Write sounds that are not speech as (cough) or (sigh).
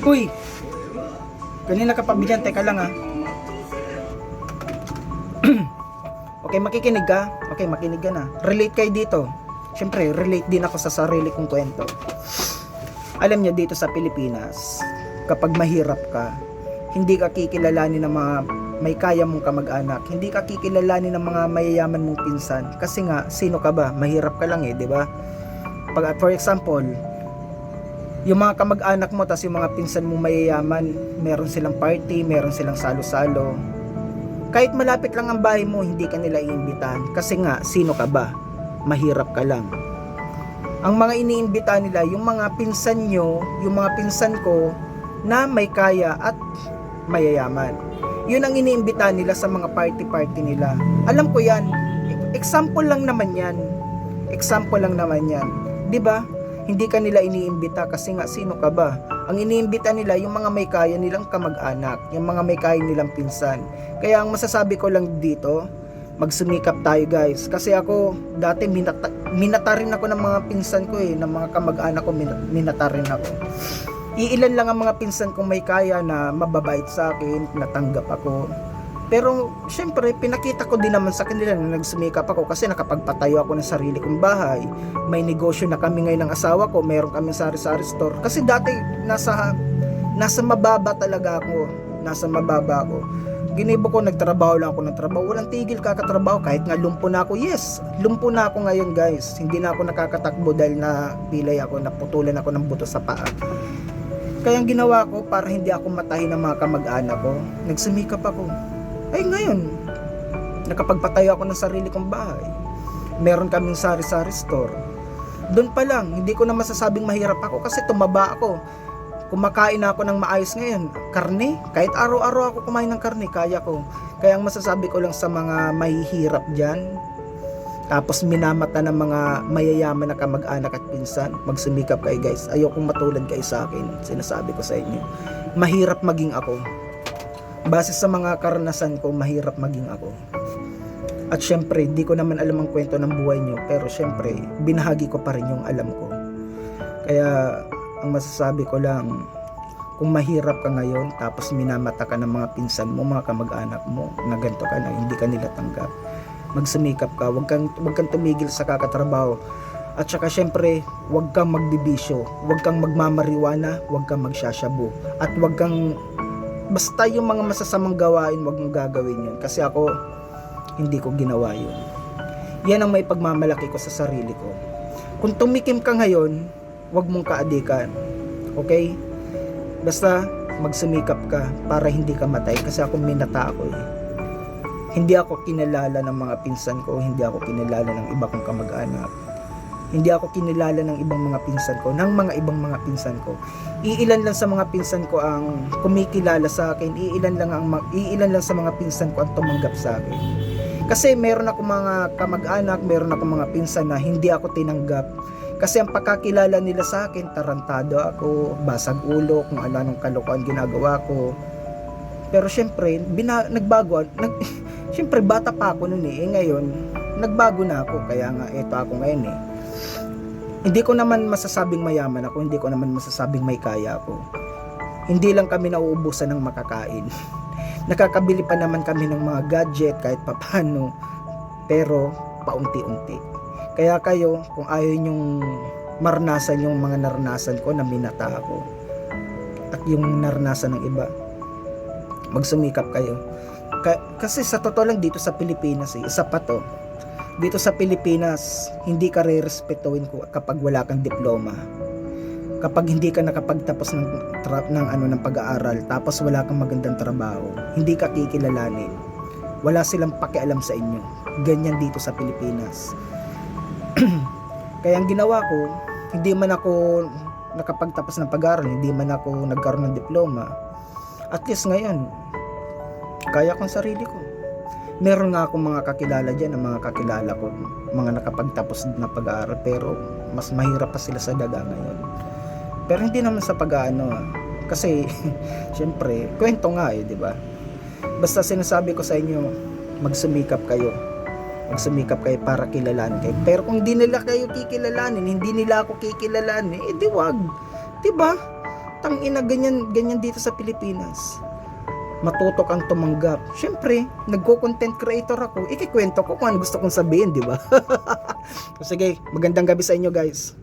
Uy! Kanina ka pa bigyan, teka lang ah. (clears throat) okay, makikinig ka? Okay, makinig ka na. Relate kayo dito. Siyempre, relate din ako sa sarili kong kwento. Alam niyo dito sa Pilipinas, kapag mahirap ka, hindi ka kikilalanin ng mga may kaya mong kamag-anak. Hindi ka kikilalanin ng mga mayayaman mong pinsan. Kasi nga, sino ka ba? Mahirap ka lang eh, di ba? Pag, for example, yung mga kamag-anak mo tas yung mga pinsan mo mayayaman, meron silang party, meron silang salo-salo. Kahit malapit lang ang bahay mo, hindi ka nila iimbitahan. Kasi nga, sino ka ba? Mahirap ka lang. Ang mga iniimbita nila, yung mga pinsan nyo, yung mga pinsan ko, na may kaya at mayayaman. Yun ang iniimbita nila sa mga party-party nila. Alam ko yan. Example lang naman yan. Example lang naman yan. 'Di ba? Hindi ka nila iniimbita kasi nga sino ka ba? Ang iniimbita nila yung mga may kaya nilang kamag-anak, yung mga may kaya nilang pinsan. Kaya ang masasabi ko lang dito, magsumikap tayo guys. Kasi ako dati minata, minata ako ng mga pinsan ko eh, ng mga kamag-anak ko min- minata rin ako. Iilan lang ang mga pinsan kong may kaya na mababait sa akin, natanggap ako. Pero syempre pinakita ko din naman sa kanila na nagsumikap ako kasi nakapagpatayo ako ng sarili kong bahay. May negosyo na kami ngayon ng asawa ko, mayroon kami sari-sari store. Kasi dati nasa nasa mababa talaga ako, nasa mababa ako. Ginibo ko nagtrabaho lang ako ng trabaho, walang tigil kakatrabaho kahit nga lumpo na ako. Yes, lumpo na ako ngayon guys. Hindi na ako nakakatakbo dahil na pilay ako, naputulan ako ng buto sa paa. Kaya ang ginawa ko para hindi ako matahin ng mga kamag-anak ko, nagsumikap ako. Ay ngayon, nakapagpatayo ako ng sarili kong bahay. Meron kaming sari-sari store. Doon pa lang, hindi ko na masasabing mahirap ako kasi tumaba ako. Kumakain ako ng maayos ngayon. Karne, kahit araw-araw ako kumain ng karne, kaya ko. Kaya ang masasabi ko lang sa mga mahihirap dyan, tapos minamata ng mga mayayaman na kamag-anak at pinsan, magsumikap kayo guys. Ayokong matulad kayo sa akin, sinasabi ko sa inyo. Mahirap maging ako. Base sa mga karanasan ko, mahirap maging ako. At syempre, di ko naman alam ang kwento ng buhay nyo, pero syempre, binahagi ko pa rin yung alam ko. Kaya, ang masasabi ko lang, kung mahirap ka ngayon, tapos minamata ka ng mga pinsan mo, mga kamag-anak mo, na ganito ka na, hindi ka nila tanggap, magsumikap ka, wag kang, wag kang tumigil sa kakatrabaho. At saka syempre, wag kang magbibisyo, wag kang magmamariwana, wag kang magsasyabu, at wag kang basta yung mga masasamang gawain, wag mong gagawin yun. Kasi ako, hindi ko ginawa yun. Yan ang may pagmamalaki ko sa sarili ko. Kung tumikim ka ngayon, wag mong kaadikan. Okay? Basta magsumikap ka para hindi ka matay kasi ako minata ako eh. Hindi ako kinalala ng mga pinsan ko, hindi ako kinalala ng iba kong kamag-anak. Hindi ako kinilala ng ibang mga pinsan ko, ng mga ibang mga pinsan ko. Iilan lang sa mga pinsan ko ang kumikilala sa akin, iilan lang ang iilan lang sa mga pinsan ko ang tumanggap sa akin. Kasi meron ako mga kamag-anak, meron ako mga pinsan na hindi ako tinanggap. Kasi ang pagkakilala nila sa akin, tarantado ako, basag ulo, kung ano anong kalokohan ginagawa ko. Pero syempre, bina, nagbago, nag, (laughs) syempre bata pa ako noon eh, eh ngayon, nagbago na ako, kaya nga eto ako ngayon eh. Hindi ko naman masasabing mayaman ako, hindi ko naman masasabing may kaya ako. Hindi lang kami nauubusan ng makakain. (laughs) Nakakabili pa naman kami ng mga gadget kahit papano, pero paunti-unti. Kaya kayo, kung ayaw nyong maranasan yung mga naranasan ko na minata ako, at yung naranasan ng iba, magsumikap kayo. Ka- kasi sa totoo lang dito sa Pilipinas, eh, isa pa to, dito sa Pilipinas, hindi ka re-respetuhin kapag wala kang diploma. Kapag hindi ka nakapagtapos ng, tra- ng ano ng pag-aaral, tapos wala kang magandang trabaho, hindi ka kikilalanin. Wala silang pakialam sa inyo. Ganyan dito sa Pilipinas. (clears throat) Kaya ang ginawa ko, hindi man ako nakapagtapos ng pag-aaral, hindi man ako nagkaroon ng diploma. At least ngayon, kaya kong sarili ko meron nga akong mga kakilala dyan, ang mga kakilala ko, mga nakapagtapos na pag-aaral, pero mas mahirap pa sila sa daga ngayon. Pero hindi naman sa pag-aano, ah. kasi, (laughs) syempre, kwento nga eh, di ba? Basta sinasabi ko sa inyo, magsumikap kayo. magsumikap kayo para kilalanin kayo. Pero kung di nila kayo kikilalanin, hindi nila ako kikilalanin, eh di wag. 'Di ba? Tang ina ganyan ganyan dito sa Pilipinas. Matuto kang tumanggap. Siyempre, nagko-content creator ako. Ikikwento ko kung ano gusto kong sabihin, di ba? so, (laughs) sige, magandang gabi sa inyo guys.